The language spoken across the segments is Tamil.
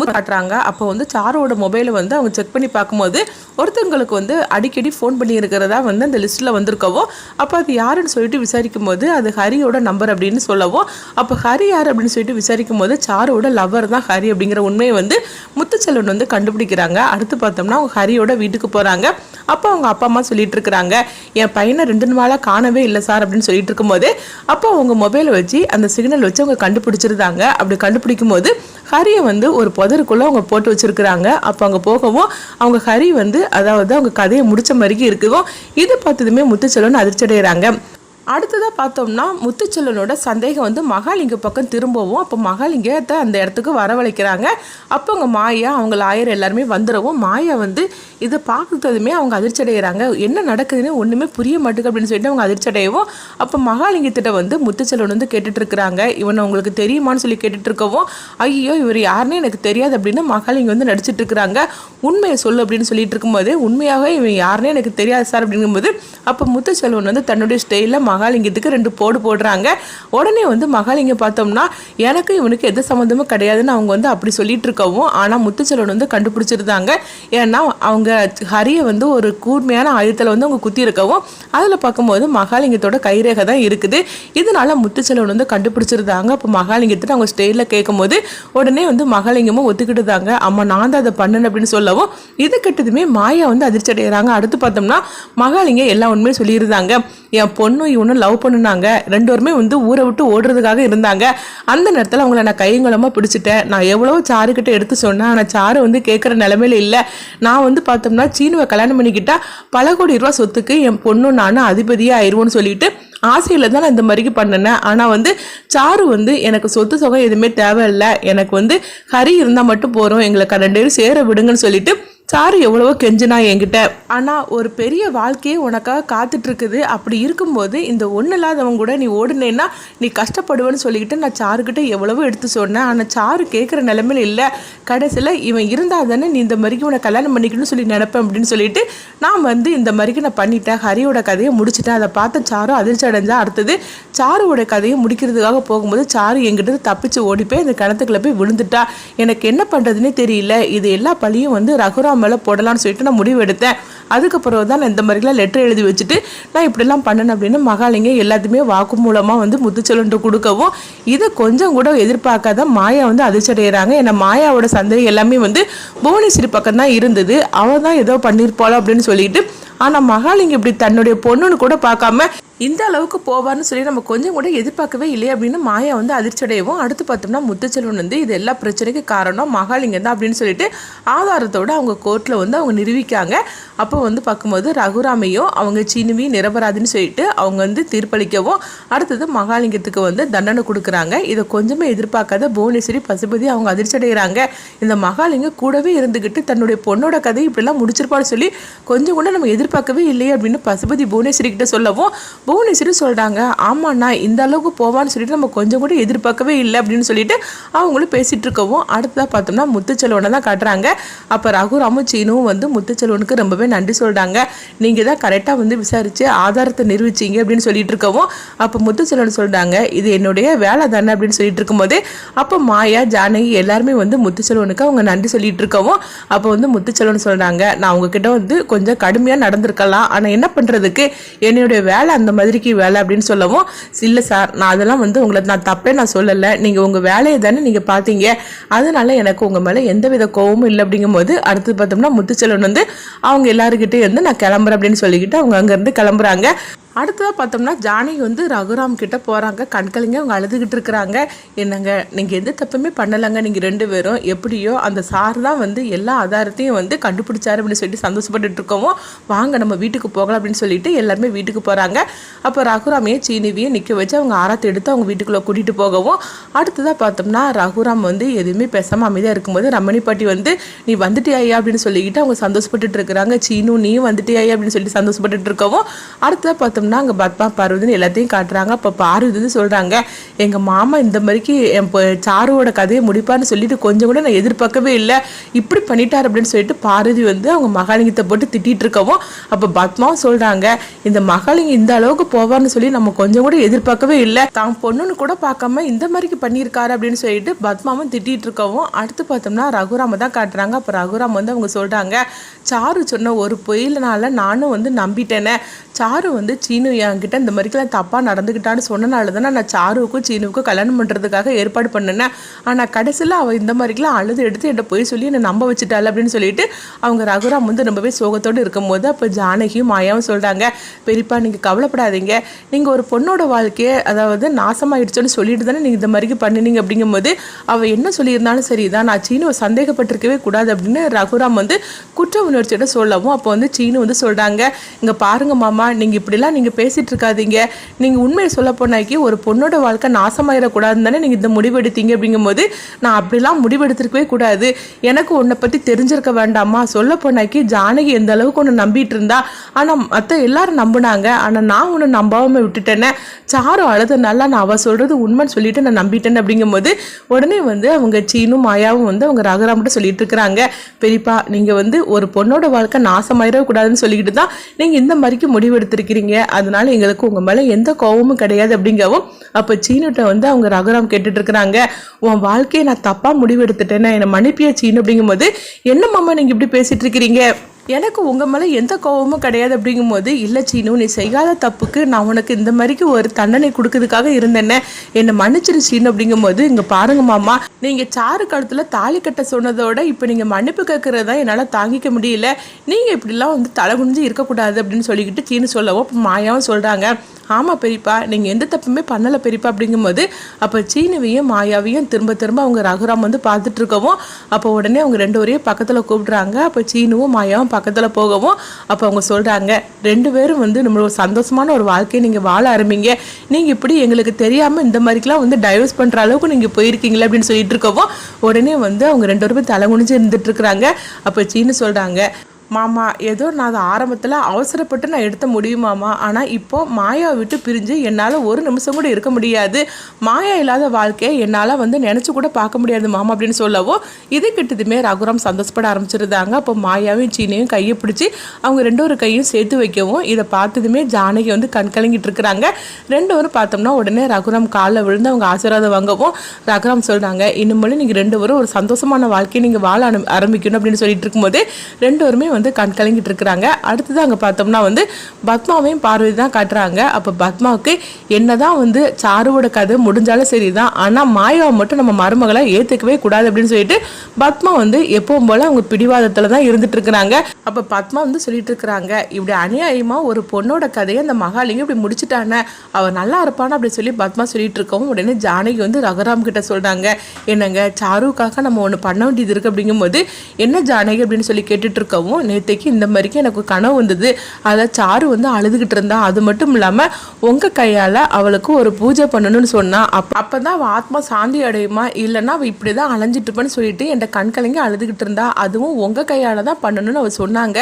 காட்டுறாங்க. அப்போ வந்து சாரோட மொபைலை வந்து அவங்க செக் பண்ணி பார்க்கும்போது ஒருத்தவங்களுக்கு வந்து அடிக்கடி ஃபோன் பண்ணியிருக்கிறதா வந்து அந்த லிஸ்ட்டில் வந்திருக்கவோ அப்போ அது யாருன்னு சொல்லிட்டு விசாரிக்கும் போது அது ஹரியோட நம்பர் அப்படின்னு சொல்லவோ அப்போ ஹரி யார் அப்படின்னு சொல்லிட்டு விசாரிக்கும் போது சாரோட லவர் தான் ஹரி அப்படிங்கிற உண்மையை வந்து முத்துச்செல்வன் வந்து கண்டுபிடிக்கிறாங்க. அடுத்து பார்த்தோம்னா அவங்க ஹரியோட வீட்டுக்கு போகிறாங்க அப்போ அவங்க அப்பா அம்மா சொல்லிட்டு இருக்கிறாங்க. என் பையனை ரெண்டு நாளாக காணவே இல்லை சார் அப்படின்னு சொல்லிட்டு இருக்கும்போது அப்போ அவங்க மொபைலை வச்சு அந்த சிக்னல் வச்சு அவங்க கண்டுபிடிச்சிருந்தாங்க. அப்படி கண்டுபிடிக்கும் போது ஹரியை வந்து ஒரு புதருக்குள்ளே அவங்க போட்டு வச்சிருக்கிறாங்க. அப்போ அங்கே போகவும் அவங்க ஹரி வந்து அதாவது அவங்க கதையை முடிச்ச மாதிரிக்கு இருக்குதும் இது பார்த்ததுமே முத்துச்செல்வன் அதிர்ச்சி அடைகிறாங்க அடுத்ததாக பார்த்தோம்னா முத்துச்செல்வனோட சந்தேகம் வந்து மகாலிங்க பக்கம் திரும்பவும் அப்போ மகாலிங்கத்தை அந்த இடத்துக்கு வரவழைக்கிறாங்க. அப்போ அவங்க மாயா அவங்க லாயர் எல்லாருமே வந்துடவும் மாயா வந்து இதை பார்க்குறதுமே அவங்க அதிர்ச்சி அடைகிறாங்க என்ன நடக்குதுன்னு ஒன்றுமே புரிய மாட்டேங்குது அப்படின்னு சொல்லிட்டு அவங்க அதிர்ச்சி அடையவும் அப்போ மகாலிங்கத்திட்ட வந்து முத்துச்செல்வன் வந்து கேட்டுட்ருக்குறாங்க இவனை அவங்களுக்கு தெரியுமான்னு சொல்லி கேட்டுட்ருக்கவும் ஐயோ இவர் யாருன்னு எனக்கு தெரியாது அப்படின்னு மகாலிங்க வந்து நடிச்சிட்டு இருக்கிறாங்க உண்மையை சொல்லு அப்படின்னு சொல்லிட்டு இருக்கும்போது உண்மையாகவே இவன் யாருன்னே எனக்கு தெரியாது சார் அப்படிங்கும்போது அப்போ முத்துச்செல்வன் வந்து தன்னுடைய ஸ்டைலில் மகாலிங்கத்துக்கு ரெண்டு போடு போடுறாங்க. உடனே வந்து மகாலிங்கம் பார்த்தோம்னா எனக்கு இவனுக்கு எந்த சம்மந்தமும் கிடையாதுன்னு அவங்க வந்து அப்படி சொல்லிட்டு இருக்கவும் ஆனால் முத்துச்செல்வன் வந்து கண்டுபிடிச்சிருந்தாங்க. ஏன்னா அவங்க ஹரியை வந்து ஒரு கூர்மையான ஆயுதத்தில் வந்து அவங்க குத்தி இருக்கவும் அதில் பார்க்கும்போது மகாலிங்கத்தோட கைரேகை தான் இருக்குது. இதனால முத்துச்செல்வன் வந்து கண்டுபிடிச்சிருந்தாங்க. அப்போ மகாலிங்கத்திட்ட அவங்க ஸ்டேஜில் கேட்கும்போது உடனே வந்து மகாலிங்கமும் ஒத்துக்கிட்டுதாங்க அம்மா நான் தான் அதை பண்ணேன் அப்படின்னு சொல்லவும் இது கெட்டதுமே மாயா வந்து அதிர்ச்சி அடைகிறாங்க அடுத்து பார்த்தோம்னா மகாலிங்கம் எல்லா உண்மையும் சொல்லியிருந்தாங்க. என் பொண்ணும் ஒன்று லவ் பண்ணுனாங்க. ரெண்டு பேருமே வந்து ஊரை விட்டு ஓடுறதுக்காக இருந்தாங்க. அந்த நேரத்தில் அவங்கள நான் கையங்கலமாக பிடிச்சிட்டேன். நான் எவ்வளோ சாருக்கிட்ட எடுத்து சொன்னேன். ஆனால் சாரு வந்து கேட்குற நிலமையில இல்லை. நான் வந்து பார்த்தோம்னா சீனுவை கல்யாணம் பண்ணிக்கிட்டா பல கோடி ரூபா சொத்துக்கு என் பொண்ணும் நானும் அதிபதியாக ஆயிடுவோன்னு சொல்லிட்டு ஆசையில் தான் நான் இந்த மாதிரிக்கு பண்ணினேன். ஆனால் வந்து சாரு வந்து எனக்கு சொத்து சுகம் எதுவுமே தேவையில்லை. எனக்கு வந்து ஹரி இருந்தால் மட்டும் போகிறோம் எங்களை க- ரெண்டு பேரும் சேர விடுங்கன்னு சொல்லிட்டு சாரு எவ்வளவோ கெஞ்சினா என்கிட்ட. ஆனால் ஒரு பெரிய வாழ்க்கையே உனக்காக காத்துட்டு இருக்குது அப்படி இருக்கும்போது இந்த ஒன்றும் இல்லாதவங்க கூட நீ ஓடுனேன்னா நீ கஷ்டப்படுவேன்னு சொல்லிக்கிட்டு நான் சாருக்கிட்ட எவ்வளவோ எடுத்து சொன்னேன். ஆனால் சாரு கேட்குற நிலைமையில இல்லை. கடைசியில் இவன் இருந்தால் தானே நீ இந்த மாதிரிக்கு உன்னை கல்யாணம் பண்ணிக்கணும்னு சொல்லி நினைப்பேன் அப்படின்னு சொல்லிட்டு நான் வந்து இந்த மாதிரிக்கு நான் பண்ணிட்டேன். ஹரியோட கதையை முடிச்சிட்டேன். அதை பார்த்த சாரு அதிர்ச்சி அடைஞ்சா அடுத்தது சாருவோட கதையை முடிக்கிறதுக்காக போகும்போது சாரு எங்கிட்ட தப்பிச்சு ஓடி போய் இந்த கிணத்துக்குள்ள போய் விழுந்துட்டா. எனக்கு என்ன பண்ணுறதுனே தெரியல. இது எல்லா பழியும் வந்து ரகுராம் மேலே போடலாம்னு சொல்லிட்டு நான் முடிவு எடுத்தேன். அதுக்கப்புறம் தான் நான் இந்த மாதிரிலாம் லெட்டர் எழுதி வச்சுட்டு நான் இப்படிலாம் பண்ணேன் அப்படின்னு மகாலிங்க எல்லாத்தையுமே வாக்கு மூலமாக வந்து முத்துச்செல்வன்ட்டு கொடுக்கவும் இதை கொஞ்சம் கூட எதிர்பார்க்காத மாயா வந்து அதிர்ச்சி அடைகிறாங்க ஏன்னா மாயாவோட சந்தேகம் எல்லாமே வந்து புவனேஸ்வரி பக்கம் தான் இருந்தது. அவள் தான் ஏதோ பண்ணியிருப்பாளோ அப்படின்னு சொல்லிட்டு ஆனால் மகாலிங்க இப்படி தன்னுடைய பொண்ணுன்னு கூட பார்க்காம இந்த அளவுக்கு போவார்னு சொல்லி நம்ம கொஞ்சம் கூட எதிர்பார்க்கவே இல்லையே அப்படின்னு மாயா வந்து அதிர்ச்சியடையவும் அடுத்து பார்த்தோம்னா முத்துச்செல்வன் வந்து இது எல்லா பிரச்சனைக்கு காரணம் மகாலிங்கம் தான் அப்படின்னு சொல்லிட்டு ஆதாரத்தோட அவங்க கோர்ட்டில் வந்து அவங்க நிரூபிக்காங்க. அப்போ வந்து பார்க்கும்போது ரகுராமையும் அவங்க சீனுவையும் நிரபராதின்னு சொல்லிட்டு அவங்க வந்து தீர்ப்பளிக்கவும் அடுத்தது மகாலிங்கத்துக்கு வந்து தண்டனை கொடுக்குறாங்க. இதை கொஞ்சமே எதிர்பார்க்காத புவனேஸ்வரி பசுபதி அவங்க அதிர்ச்சி அடைகிறாங்க இந்த மகாலிங்கம் கூடவே இருந்துக்கிட்டு தன்னுடைய பொண்ணோட கதை இப்படிலாம் முடிச்சிருப்பான்னு சொல்லி கொஞ்சம் கூட நம்ம எதிர்பார்க்கவே இல்லையே அப்படின்னு பசுபதி புவனேஸ்வரி கிட்ட சொல்லவும் புவனேஸ்வரி சொல்கிறாங்க ஆமாண்ணா இந்த அளவுக்கு போவான்னு சொல்லிட்டு நம்ம கொஞ்சம் கூட எதிர்பார்க்கவே இல்லை அப்படின்னு சொல்லிட்டு அவங்களும் பேசிட்டு இருக்கவும் அடுத்ததாக பார்த்தோம்னா முத்துச்செல்வனை தான் காட்டுறாங்க. அப்போ ரகுராமும் ராமச்சீனும் வந்து முத்துச்செல்வனுக்கு ரொம்பவே நன்றி சொல்கிறாங்க நீங்கள் தான் கரெக்டாக வந்து விசாரித்து ஆதாரத்தை நிரூபிச்சீங்க அப்படின்னு சொல்லிட்டு இருக்கவும் அப்போ முத்துச்செல்வன் சொல்கிறாங்க இது என்னுடைய வேலை தானே அப்படின்னு சொல்லிட்டு இருக்கும்போது அப்போ மாயா ஜானகி எல்லாருமே வந்து முத்துச்செல்வனுக்கு அவங்க நன்றி சொல்லிட்டு இருக்கவும் அப்போ வந்து முத்துச்செல்வன் சொல்கிறாங்க நான் உங்ககிட்ட வந்து கொஞ்சம் கடுமையாக நடந்திருக்கலாம். ஆனால் என்ன பண்ணுறதுக்கு என்னுடைய வேலை அந்த மாதிரிக்கு வேலை அப்படின்னு சொல்லவும் இல்லை சார் நான் அதெல்லாம் வந்து உங்களை நான் தப்பே நான் சொல்லலை. நீங்கள் உங்கள் வேலையை தானே நீங்கள் பார்த்தீங்க. அதனால எனக்கு உங்கள் மேலே எந்தவித கோவமும் இல்லை. அப்படிங்கும்போது அடுத்து பார்த்தோம்னா முத்துச்செல்வன் வந்து அவங்க எல்லாருக்கிட்டே இருந்து நான் கிளம்புறேன் அப்படின்னு சொல்லிக்கிட்டு அவங்க அங்கேருந்து கிளம்புறாங்க. அடுத்ததாக பார்த்தோம்னா ஜானகி வந்து ரகுராம் கிட்ட போகிறாங்க கண்கலிங்க அவங்க அழுதுகிட்டு இருக்கிறாங்க. என்னங்க நீங்கள் எந்த தப்புமே பண்ணலைங்க. நீங்கள் ரெண்டு பேரும் எப்படியோ அந்த சார் தான் வந்து எல்லா ஆதாரத்தையும் வந்து கண்டுபிடிச்சாரு அப்படின்னு சொல்லிட்டு சந்தோஷப்பட்டுட்டு இருக்கவும் வாங்க நம்ம வீட்டுக்கு போகலாம் அப்படின்னு சொல்லிட்டு எல்லாருமே வீட்டுக்கு போகிறாங்க அப்போ ரகுராமையும் சீனிவியும் நிற்க வச்சு அவங்க ஆரத்தை எடுத்து அவங்க வீட்டுக்குள்ளே கூட்டிகிட்டு போகவும் அடுத்ததாக பார்த்தோம்னா ரகுராம் வந்து எதுவுமே பேசாமல் அமைதியாக இருக்கும்போது ரமணி பாட்டி வந்து நீ வந்துட்டியா அப்படின்னு சொல்லிக்கிட்டு அவங்க சந்தோஷப்பட்டுட்டு இருக்கிறாங்க. சீனு நீ வந்துட்டியா அப்படின்னு சொல்லிட்டு சந்தோஷப்பட்டுட்டு இருக்கவும் அடுத்ததாக பார்த்தோம் பார்த்தோம்னா அங்கே பத்மா பார்வதின்னு எல்லாத்தையும் காட்டுறாங்க. அப்போ பார்வதி வந்து சொல்கிறாங்க எங்கள் மாமா இந்த மாதிரிக்கு என் சாருவோட கதையை முடிப்பான்னு சொல்லிட்டு கொஞ்சம் கூட நான் எதிர்பார்க்கவே இல்லை. இப்படி பண்ணிட்டார் அப்படின்னு சொல்லிட்டு பார்வதி வந்து அவங்க மகாலிங்கத்தை போட்டு திட்டிகிட்டு இருக்கவும் அப்போ பத்மாவும் சொல்கிறாங்க இந்த மகாலிங்கம் இந்த அளவுக்கு போவார்னு சொல்லி நம்ம கொஞ்சம் கூட எதிர்பார்க்கவே இல்லை. தான் பொண்ணுன்னு கூட பார்க்காம இந்த மாதிரிக்கு பண்ணியிருக்காரு அப்படின்னு சொல்லிட்டு பத்மாவும் திட்டிட்டு இருக்கவும் அடுத்து பார்த்தோம்னா ரகுராம தான் காட்டுறாங்க. அப்போ ரகுராம் வந்து அவங்க சொல்கிறாங்க சாரு சொன்ன ஒரு பொயிலனால நானும் வந்து நம்பிட்டேனே. சாரு வந்து சீனு என்கிட்ட இந்த மாதிரிக்கெல்லாம் தப்பாக நடந்துக்கிட்டான்னு சொன்னனால தானே நான் சாருவுக்கும் சீனுவுக்கும் கல்யாணம் பண்ணுறதுக்காக ஏற்பாடு பண்ணினேன் ஆனால் கடைசியில் அவள் இந்த மாதிரிக்கெல்லாம் அழுது எடுத்து என்கிட்ட போய் சொல்லி என்னை நம்ப வச்சுட்டாள் அப்படின்னு சொல்லிட்டு அவங்க ரகுராம் வந்து ரொம்பவே சோகத்தோடு இருக்கும்போது அப்போ ஜானகியும் மாயாவும் சொல்கிறாங்க பெரியப்பா நீங்கள் கவலைப்படாதீங்க. நீங்கள் ஒரு பொண்ணோட வாழ்க்கையை அதாவது நாசமாயிடுச்சோன்னு சொல்லிட்டு தானே நீங்கள் இந்த மாதிரிக்கு பண்ணினீங்க. அப்படிங்கும்போது அவள் என்ன சொல்லியிருந்தாலும் சரி தான் நான் சீனுவை சந்தேகப்பட்டிருக்கவே கூடாது அப்படின்னு ரகுராம் வந்து குற்ற உணர்ச்சியோட சொல்லவும் அப்போ வந்து சீனு வந்து சொல்கிறாங்க இங்கே பாருங்க மாமா நீங்கள் இப்படிலாம் நீங்கள் பேசிகிட்டு இருக்காதீங்க. நீங்கள் உண்மையை சொல்ல போனாக்கி ஒரு பொண்ணோட வாழ்க்கை நாசமாயிடக்கூடாதுன்னு தானே நீங்கள் இந்த முடிவெடுத்தீங்க. அப்படிங்கும்போது நான் அப்படிலாம் முடிவெடுத்திருக்கவே கூடாது. எனக்கு உன்னை பற்றி தெரிஞ்சிருக்க வேண்டாமா? சொல்ல போனாக்கி ஜானகி எந்த அளவுக்கு ஒன்று நம்பிட்டு இருந்தா? ஆனால் மற்ற எல்லாரும் நம்பினாங்க. ஆனால் நான் ஒன்று நம்பாமல் விட்டுட்டேனே. சாரும் அழுதனால நான் அவள் சொல்கிறது உண்மைன்னு சொல்லிட்டு நான் நம்பிட்டேன் அப்படிங்கும்போது உடனே வந்து அவங்க சீனும் மாயாவும் வந்து அவங்க ரகுராம்கிட்ட சொல்லிட்டு இருக்கிறாங்க. பெரியப்பா நீங்கள் வந்து ஒரு பொண்ணு உன்னோட வாழ்க்கை நாசமாயிடக்கூடாதுன்னு சொல்லிக்கிட்டு தான் நீங்கள் இந்த மாதிரிக்கு முடிவெடுத்திருக்கிறீங்க. அதனால எங்களுக்கு உங்கள் மேலே எந்த கோபமும் கிடையாது அப்படிங்கவும் அப்போ சீனுட்ட வந்து அவங்க ரகுராம் கேட்டுட்டு இருக்கிறாங்க உன் வாழ்க்கையை நான் தப்பாக முடிவெடுத்துட்டேன்னா என்னை மன்னிப்பியா சீனு அப்படிங்கும்போது என்ன மாமா நீங்கள் இப்படி பேசிட்டு இருக்கிறீங்க எனக்கு உங்கள் மேலே எந்த கோபமும் கிடையாது அப்படிங்கும்போது இல்லை சீனு நீ செய்யாத தப்புக்கு நான் உனக்கு இந்த மாதிரிக்கு ஒரு தண்டனை கொடுக்கறதுக்காக இருந்தேனே. என்னை மன்னிச்சிரு சீனு அப்படிங்கும்போது இங்கே பாருங்க மாமா நீங்கள் சாரு கழுத்தில் தாலி கட்ட சொன்னதோட இப்போ நீங்கள் மன்னிப்பு கேட்குறதா என்னால் தாங்கிக்க முடியல. நீங்கள் இப்படிலாம் வந்து தலை குனிஞ்சு இருக்கக்கூடாது அப்படின்னு சொல்லிக்கிட்டு சீனு சொல்லவும் இப்போ மாயாவும் சொல்கிறாங்க ஆமாம் பெரியப்பா நீங்கள் எந்த தப்புமே பண்ணலை பெரியப்பா அப்படிங்கும்போது அப்போ சீனுவையும் மாயாவையும் திரும்ப திரும்ப அவங்க ரகுராம் வந்து பார்த்துட்டு இருக்கவும் அப்போ உடனே அவங்க ரெண்டு பேரையும் பக்கத்தில் கூப்பிடுறாங்க. அப்போ சீனுவும் மாயாவும் பக்கத்தில் போகவும் அப்போ அவங்க சொல்கிறாங்க ரெண்டு பேரும் வந்து நம்மளோட ஒரு சந்தோஷமான ஒரு வாழ்க்கையை நீங்கள் வாழ ஆரம்பிங்க. நீங்கள் இப்படி எங்களுக்கு தெரியாமல் இந்த மாதிரிக்கெலாம் வந்து டைவர்ஸ் பண்ணுற அளவுக்கு நீங்கள் போயிருக்கீங்களே அப்படின்னு சொல்லிட்டு இருக்கவும் உடனே வந்து அவங்க ரெண்டு பேருமே தலை குனிஞ்சு இருந்துட்டு இருக்கிறாங்க. அப்போ சீனு சொல்கிறாங்க மாமா ஏதோ நான் அதை ஆரம்பத்தில் அவசரப்பட்டு நான் எடுத்த முடியுமாமா ஆனால் இப்போது மாயாவை விட்டு பிரிஞ்சு என்னால் ஒரு நிமிஷம் கூட இருக்க முடியாது. மாயா இல்லாத வாழ்க்கையை என்னால் வந்து நினச்சி கூட பார்க்க முடியாது மாமா அப்படின்னு சொல்லவும் இது கிட்டதுமே ரகுராம் சந்தோஷப்பட ஆரம்பிச்சிருந்தாங்க. அப்போ மாயாவையும் சீனையும் கையை பிடிச்சி அவங்க ரெண்டு ஒரு கையும் சேர்த்து வைக்கவும் இதை பார்த்ததுமே ஜானகி வந்து கண் கலங்கிட்டு இருக்கிறாங்க. ரெண்டு வரும் பார்த்தோம்னா உடனே ரகுராம் காலில் விழுந்து அவங்க ஆசீர்வாதம் வாங்கவும் ரகுராம் சொல்கிறாங்க இன்னும் நீங்கள் ரெண்டு வரும் ஒரு சந்தோஷமான வாழ்க்கையை நீங்கள் வாழ ஆரம்பிக்கணும் அப்படின்னு சொல்லிட்டு இருக்கும்போது ரெண்டு வருமே வந்து கண் கலங்கிட்டு இருக்கிறாங்க. அடுத்தது அங்கே பார்த்தோம்னா வந்து பத்மாவையும் பார்வதி தான் காட்டுறாங்க. அப்போ பத்மாவுக்கு என்னதான் வந்து சாருவோட கதை முடிஞ்சாலும் சரி தான் ஆனால் மாயாவை மட்டும் நம்ம மருமகளை ஏற்றுக்கவே கூடாது அப்படின்னு சொல்லிட்டு பத்மா வந்து எப்பவும் போல் அவங்க பிடிவாதத்தில் தான் இருந்துட்டு இருக்கிறாங்க. அப்போ பத்மா வந்து சொல்லிட்டு இருக்கிறாங்க இப்படி அநியாயமாக ஒரு பொண்ணோட கதையை அந்த மகாலிங்கம் இப்படி முடிச்சிட்டானே அவள் நல்லா இருப்பானா? அப்படி சொல்லி பத்மா சொல்லிட்டு இருக்கவும் உடனே ஜானகி வந்து ரகுராம் கிட்ட சொல்கிறாங்க என்னங்க சாருக்காக நம்ம ஒன்று பண்ண வேண்டியது இருக்குது அப்படிங்கும்போது என்ன ஜானகி? அப்படின்னு சொல்லி கேட்டுட்டு இருக்கவும் நேற்றைக்கு இந்த மாதிரிக்கு எனக்கு கனவு வந்தது. அதில் சாரு வந்து அழுதுகிட்டு இருந்தா. அது மட்டும் இல்லாமல் உங்கள் கையால் அவளுக்கு ஒரு பூஜை பண்ணணும்னு சொன்னால் அப்போ அப்போ தான் அவள் ஆத்மா சாந்தி அடையுமா? இல்லைன்னா அவள் இப்படி தான் அலைஞ்சிட்ருப்பேன்னு சொல்லிட்டு என் கண் கலங்கி அழுதுகிட்டு இருந்தா அதுவும் உங்கள் கையால் தான் பண்ணணும்னு அவள் சொன்னாங்க.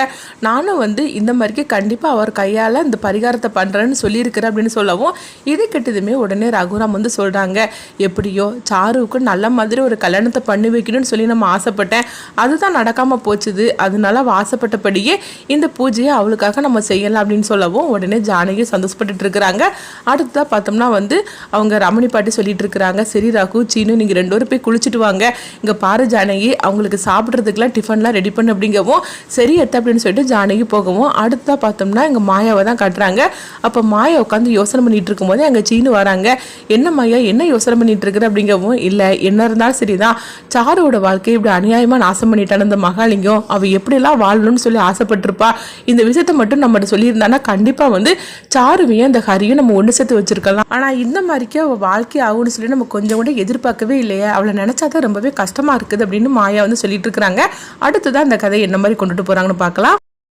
நானும் வந்து இந்த மாதிரிக்கு கண்டிப்பாக அவர் கையால் இந்த பரிகாரத்தை பண்ணுறேன்னு சொல்லியிருக்கிறேன் அப்படின்னு சொல்லவும் இது கிட்டதுமே உடனே ரகுராம் வந்து சொல்கிறாங்க எப்படியோ சாருவுக்கு நல்ல மாதிரி ஒரு கல்யாணத்தை பண்ணி வைக்கணும்னு சொல்லி நம்ம ஆசைப்பட்டேன். அதுதான் நடக்காமல் போச்சுது. அதனால வாச ஆசைப்பட்டபடியே இந்த பூஜையை அவளுக்காக நம்ம செய்யலாம் அப்படின்னு சொல்லவும் உடனே ஜானகி சந்தோஷப்பட்டுட்டு இருக்கிறாங்க. அடுத்ததாக பார்த்தோம்னா வந்து அவங்க ரமணி பாட்டி சொல்லிட்டு இருக்கிறாங்க சரி ராகு சீனு நீங்கள் ரெண்டு பேரும் போய் குளிச்சுட்டு வாங்க. இங்கே பாரு ஜானகி அவங்களுக்கு சாப்பிட்றதுக்குலாம் டிஃபன்லாம் ரெடி பண்ணு அப்படிங்கவும் சரி எத்த அப்படின்னு சொல்லிட்டு ஜானகி போகவும் அடுத்ததாக பார்த்தோம்னா எங்கள் மாயாவை தான் காட்டுறாங்க. அப்போ மாயா உட்காந்து யோசனை பண்ணிட்டு இருக்கும்போது அங்கே சீனு வராங்க. என்ன மாயா என்ன யோசனை பண்ணிட்டு இருக்கிற? அப்படிங்கவும் இல்லை என்ன இருந்தாலும் சரிதான். சாருவோட வாழ்க்கையை இப்படி அநியாயமாக நாசம் பண்ணிட்டான அந்த மகாலிங்கம். அவள் எப்படிலாம் வாழணும்னு சொல்லி ஆசைப்பட்டிருப்பா. இந்த விஷயத்த மட்டும் நம்மகிட்ட சொல்லியிருந்தானா கண்டிப்பாக வந்து சாருவையும் இந்த ஹரியும் நம்ம ஒன்று சேர்த்து வச்சிருக்கலாம். ஆனால் இந்த மாதிரிக்கு அவள் வாழ்க்கை ஆகும்னு சொல்லி நம்ம கொஞ்சம் கூட எதிர்பார்க்கவே இல்லையே. அவளை நினச்சா தான் ரொம்பவே கஷ்டமாக இருக்குது அப்படின்னு மாயா வந்து சொல்லிட்டு இருக்கிறாங்க. அடுத்ததான் அந்த கதை என்ன மாதிரி கொண்டுட்டு போகிறாங்கன்னு பார்க்கலாம்.